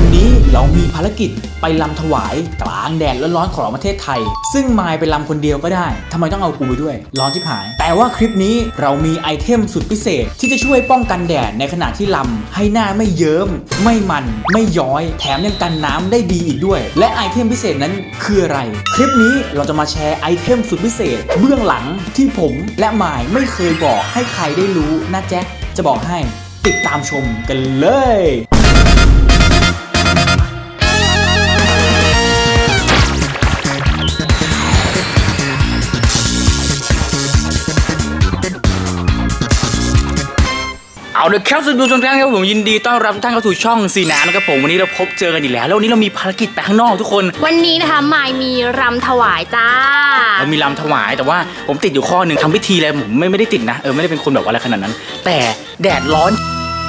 วันนี้เรามีภารกิจไปลำถวายกลางแดดร้อนๆของประเทศไทย ซึ่งมายไปลำคนเดียวก็ได้ทำไมต้องเอากูไปด้วย ร้อนที่ผาย แต่ว่าคลิปนี้เรามีไอเทมสุดพิเศษ ที่จะช่วยป้องกันแดดในขณะที่ลำให้หน้าไม่เยิ้ม ไม่มัน ไม่ย้อย แถมยังกันน้ำได้ดีอีกด้วย และไอเทมพิเศษนั้นคืออะไร คลิปนี้เราจะมาแชร์ไอเทมสุดพิเศษ เบื้องหลังที่ผมและมายไม่เคยบอกให้ใครได้รู้นะแจ๊ะจะบอกให้ติดตามชมกันเลย เอาเลยครับสวัสดีทุกท่านครับผมยินดีต้อนรับทุกท่านเข้าสู่ช่องสีน้ำนะครับผมวันนี้เราพบเจอกันอีกแล้วแล้ววันนี้เรามีภารกิจไปข้างนอกทุกคนวันนี้นะคะมายมีรำถวายจ้า เรามีลำถวายแต่ว่าผมติดอยู่ข้อหนึ่งทำพิธีแล้วผมไม่ไม่ได้ติดนะเออไม่ได้เป็นคนแบบว่าอะไรขนาดนั้น แต่แดดร้อน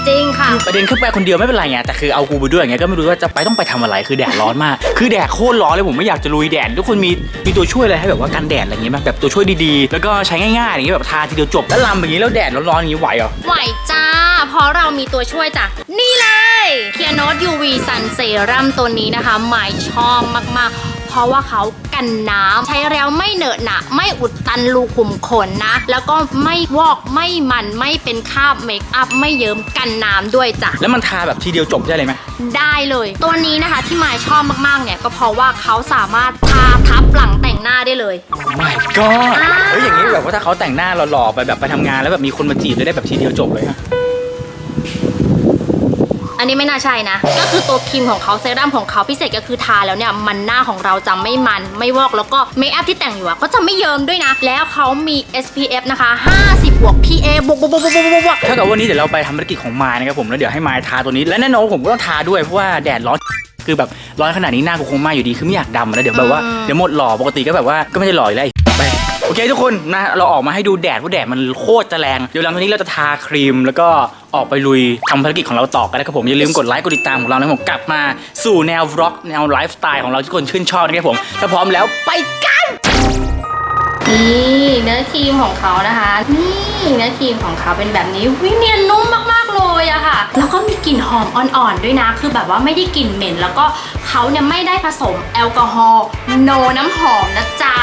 จริงค่ะ ประเด็นขึ้นไปคนเดียวไม่เป็นไรไงแต่คือเอากูไปด้วยไงก็ไม่รู้ว่าจะไปต้องไปทำอะไรคือแดดร้อนมาก คือแดดโคตรร้อนเลยผมไม่อยากจะลุยแดดทุกคนมีมีตัวช่วยอะไรให้แบบว่ากันแดดอะไรอย่างเงี้ยไหมแบบตัวช่วยดีๆ แล้วก็ใช้ง่ายๆอย่างเงี้ยแบบทาทีเดียวจบแล้วลำอย่างงี้แล้วแดดร้อนๆอย่างงี้ไหวเหรอ ไหวจ้า เพราะเรามีตัวช่วยจ้ะ นี่เลยเคียโนต UV Sun Serum ตัวนี้นะคะหมายชอบมากๆ เพราะว่าเขากันน้ำใช้แล้วไม่เหนอะหนะไม่อุดตันรูขุมขนนะ แล้วก็ไม่วอกไม่มันไม่เป็นคราบเมคอัพไม่เยิ้มกันน้ำด้วยจ้ะ แล้วมันทาแบบทีเดียวจบได้เลยไหม ได้เลย ตัวนี้นะคะที่หมายชอบมากๆ เนี่ย ก็เพราะว่าเขาสามารถทาทับหลังแต่งหน้าได้เลยไม่ก็เฮ้ยอย่างนี้แบบว่าถ้าเขาแต่งหน้าหล่อๆไปแบบไปทำงานแล้วแบบมีคนมาจีบเลยได้แบบทีเดียวจบเลยฮะ อันนี้ไม่น่าใช่นะ ก็คือตัวครีมของเขาเซรั่มของเขาพิเศษก็คือทาแล้วเนี่ยมันหน้าของเราจะไม่มันไม่วอกแล้วก็เมคอัพที่แต่งอยู่อะก็จะไม่เยิ้มด้วยนะ แล้วเขามี SPF นะคะ 50 บวก PA บวกบวกบวกบวกบวกบวกบวกถ้ากับวันนี้เดี๋ยวเราไปทำภารกิจของมายนะครับผมแล้วเดี๋ยวให้มายทาตัวนี้และแน่นอนผมก็ต้องทาด้วยเพราะว่าแดดร้อนคือแบบร้อนขนาดนี้หน้ากูคงไหม้อยู่ดีคือไม่อยากดำแล้วเดี๋ยวแบบว่าเดี๋ยวหมดหล่อปกติก็แบบว่าก็ไม่ได้หล่ออยู่แล้ว โอเคทุกคนนะเราออกมาให้ดูแดดว่าแดดมันโคตรจะแรงเดี๋ยวหลังจากนี้เราจะทาครีมแล้วก็ออกไปลุยทำภารกิจของเราต่อกันนะครับผมอย่าลืมกดไลค์กดติดตามของเรานะครับผมกลับมาสู่แนววล็อกแนวไลฟ์สไตล์ของเราที่คนชื่นชอบนะครับผมถ้าพร้อมแล้วไปกันนี่เนื้อครีมของเขานะคะ นี่เนื้อครีมของเขาเป็นแบบนี้วิเนียนนุ่มมากๆ เลยอะค่ะ แล้วก็มีกลิ่นหอมอ่อนๆด้วยนะ คือแบบว่าไม่ได้กลิ่นเหม็น แล้วก็เขาเนี่ยไม่ได้ผสมแอลกอฮอล์โนน้ำหอมนะจ๊ะ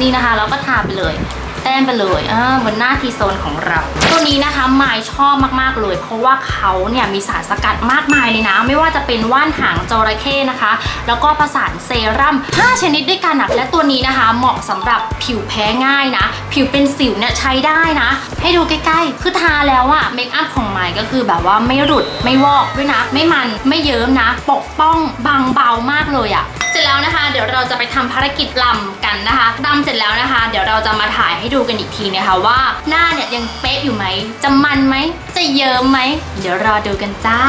นี่นะคะเราก็ทาไปเลย แต้มไปเลยอ่าบนหน้าทีโซนของเรา ตัวนี้นะคะมายชอบมากๆเลย เพราะว่าเขาเนี่ยมีสารสกัดมากมายเลยนะ ไม่ว่าจะเป็นว่านหางจระเข้นะคะ แล้วก็ผสานเซรั่ม 5 ชนิดด้วยกันอะและตัวนี้นะคะ เหมาะสำหรับผิวแพ้ง่ายนะ ผิวเป็นสิวเนี่ยใช้ได้นะ ให้ดูใกล้ๆ คือทาแล้วอะเมคอัพของมายก็คือแบบว่าไม่หลุดไม่วอกด้วยนะ ไม่มันไม่เยิ้มนะ ปกป้องบางเบามากเลยอะ เสร็จแล้วนะคะ เดี๋ยวเราจะไปทำภารกิจลำกันนะคะลำเสร็จแล้วนะคะ เดี๋ยวเราจะมาถ่ายให้ดูกันอีกทีนะคะว่าหน้าเนี่ยยังเป๊ะอยู่ไหมจะมันไหมจะเยิ้มไหมเดี๋ยวรอดูกันจ้า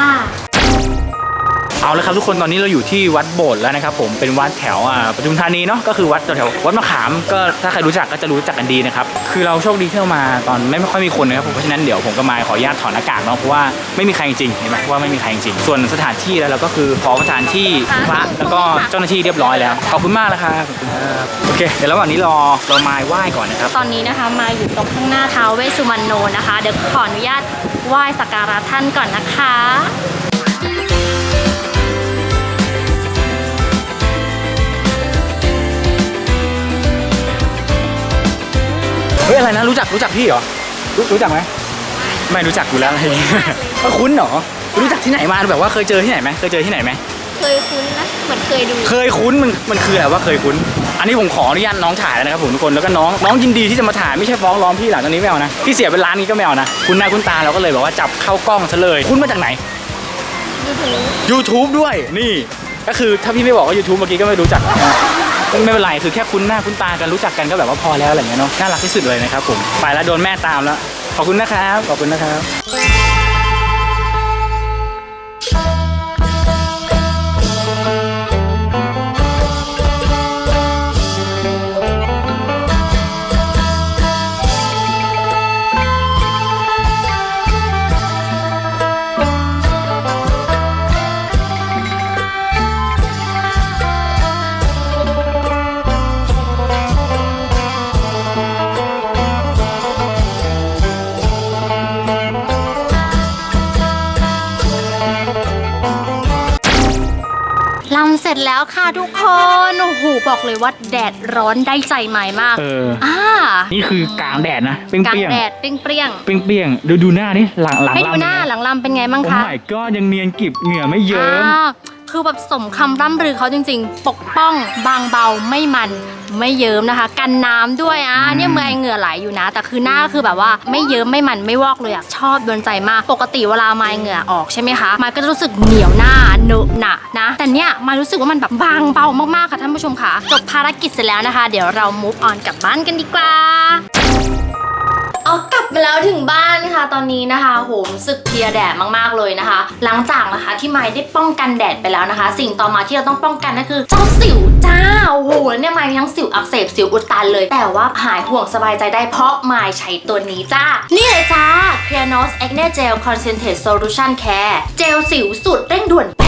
เอาละครับทุกคนตอนนี้เราอยู่ที่วัดโบสถ์แล้วนะครับผมเป็นวัดแถวอ่าปทุมธานีเนาะก็คือวัดแถววัดมะขามก็ถ้าใครรู้จักก็จะรู้จักกันดีนะครับคือเราโชคดีที่เรามาตอนไม่ค่อยมีคนนะครับผมเพราะฉะนั้นเดี๋ยวผมก็มาขออนุญาตถอดหน้ากากเนาะเพราะว่าไม่มีใครจริงเห็นไหมว่าไม่มีใครจริงส่วนสถานที่แล้วเราก็คือขอสถานที่พระแล้วก็เจ้าหน้าที่เรียบร้อยแล้วขอบคุณมากนะครับขอบคุณครับโอเคเดี๋ยวระหว่างนี้รอเรามาไหว้ก่อนนะครับตอนนี้นะคะมาอยู่ตรงข้างหน้าท้าวเวสสุวรรณโนนะคะเดี๋ยวขออนุญาตไหว้สักการะท่านก่อนนะคะ ฮ้ยอะไรนะรู้จักรู้จักพี่เหรอรู้รู้จักไหมไม่รู้จักกูแล้วอะไรอย่างเงี้ยก็คุ้นเหรอรู้จักที่ไหนมาแบบว่าเคยเจอที่ไหนไหมเคยเจอที่ไหนไหมเคยคุ้นนะเหมือนเคยดูเคยคุ้นมันมันคืออะไรว่าเคยคุ้น อันนี้ผมขออนุญาตน้องถ่ายแล้วนะครับผมทุกคนแล้วก็น้องน้องยินดีที่จะมาถ่ายไม่ใช่ฟ้องร้องพี่หลังจากนี้ไม่เอานะพี่เสียเป็นล้านนี้ก็ไม่เอานะคุณหน้าคุณตาเราก็เลยแบบว่าจับเข้ากล้องซะเลยคุณมาจากไหน YouTube ด้วยนี่ ก็คือถ้าพี่ไม่บอกว่า YouTube เมื่อกี้ก็ไม่รู้จักนะ ไม่เป็นไรคือแค่คุ้นหน้าคุ้นตากันรู้จักกันก็แบบว่าพอแล้วอะไรเงี้ยเนาะน่ารักที่สุดเลยนะครับผมไปแล้วโดนแม่ตามแล้วขอบคุณนะครับขอบคุณนะครับ ลำเสร็จแล้วค่ะทุกคนโอ้โหบอกเลยว่าแดดร้อนได้ใจไม้มากเออ อ่านี่คือกลางแดดนะเปรี้ยงกลางเปรี้ยงแดดเปรี้ยงเปรี้ยงเปรี้ยงดูดูหน้านี่หลังหลัๆงให้ดูลำหน้าหลังลำเป็นไงบ้างโอ้ คะไม่ก็ยังเนียนกริบเหงื่อไม่เยิ้ม อ่า คือแบบสมคำร่ำลือเขาจริงๆ ปกป้องบางเบาไม่มันไม่เยิ้มนะคะ กันน้ำด้วยอะอืมเนี่ยเมื่อไอเหงื่อไหลอยู่นะ แต่คือหน้าก็คือแบบว่าไม่เยิ้มไม่มันไม่วอกเลยอะชอบโดนใจมาก ปกติเวลาไมายเหงื่อออกใช่ไหมคะไมายก็จะรู้สึกเหนียวหน้าเนอะหนะนะ แต่เนี่ยไมายรู้สึกว่ามันแบบบางเบามากๆค่ะท่านผู้ชมค่ะ จบภารกิจเสร็จแล้วนะคะ เดี๋ยวเรา move on กลับบ้านกันดีกว่าเอา กลับมาแล้วถึงบ้านค่ะ ตอนนี้นะคะโหมสึกเพลียแดดมากๆเลยนะคะ หลังจากนะคะที่ไม้ได้ป้องกันแดดไปแล้วนะคะ สิ่งต่อมาที่เราต้องป้องกันก็คือเจ้าสิวจ้าโอ้โหเนี่ยไม้มีทั้งสิวอักเสบสิวอุดตันเลย แต่ว่าหายห่วงสบายใจได้เพราะไม้ใช้ตัวนี้จ้า นี่เลยจ้า c r e a n o s Acne Gel Concentrate Solution Care เจลสิวสูตรเร่งด่วน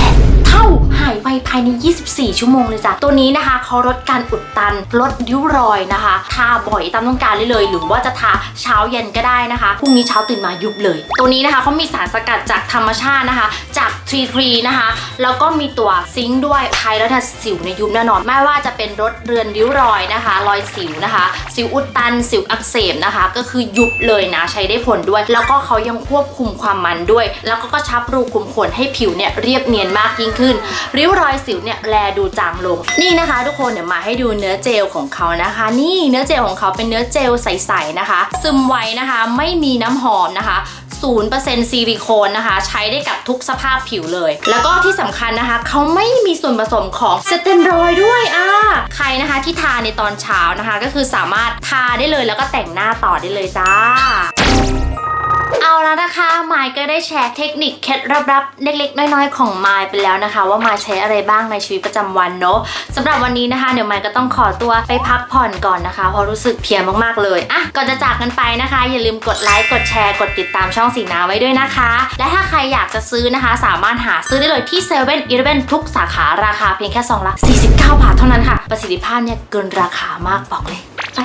หายไวภายใน 24 ชั่วโมงเลยจ้ะ ตัวนี้นะคะเขาลดการอุดตัน ลดริ้วรอยนะคะ ทาบ่อยตามต้องการได้เลย หรือว่าจะทาเช้าเย็นก็ได้นะคะ พรุ่งนี้เช้าตื่นมายุบเลย ตัวนี้นะคะเขามีสารสกัดจากธรรมชาตินะคะ จากทรีทรีนะคะ แล้วก็มีตัวซิงค์ด้วยใช้แล้วถ้าสิวในยยุบแน่นอน ไม่ว่าจะเป็นลดเรือนริ้วรอยนะคะ รอยสิวนะคะ สิวอุดตัน สิวอักเสบนะคะ ก็คือยุบเลยนะ ใช้ได้ผลด้วย แล้วก็เขายังควบคุมความมันด้วย แล้วก็กระชับรูขุมขนให้ผิวเนี่ยเรียบเนียนมากยิ่งขึ้นริ้วรอยสิวเนี่ยแลดูจางลง นี่นะคะ ทุกคนเดี๋ยวมาให้ดูเนื้อเจลของเขานะคะ นี่เนื้อเจลของเขาเป็นเนื้อเจลใสๆนะคะ ซึมไวนะคะ ไม่มีน้ำหอมนะคะ0%ซิลิโคนนะคะ ใช้ได้กับทุกสภาพผิวเลย แล้วก็ที่สำคัญนะคะ เขาไม่มีส่วนผสมของสเตียรอยด์ด้วยอ่าใครนะคะที่ทาในตอนเช้านะคะ ก็คือสามารถทาได้เลยแล้วก็แต่งหน้าต่อได้เลยจ้า แล้วนะคะไมายก็ได้แชร์เทคนิคเคล็ดลับๆเล็กๆ น้อยๆ ของไมายไปแล้วนะคะ ว่าไมายใช้อะไรบ้างในชีวิตประจำวันเนอะสำหรับวันนี้นะคะเดี๋ยวไมายก็ต้องขอตัวไปพักผ่อนก่อนนะคะเพราะรู้สึกเพียมากๆเลยอะก่อนจะจากกันไปนะคะ อย่าลืมกดไลค์กดแชร์กดติดตามช่องสีน้าไว้ด้วยนะคะ และถ้าใครอยากจะซื้อนะคะ สามารถหาซื้อได้เลยที่7 e เ e ่ e อทุกสาขาราคาเพียงแค่ซองละ49 บาทเท่านั้นค่ะ ประสิทธิภาพเนี่ยเกินราคามากบอกเลยไป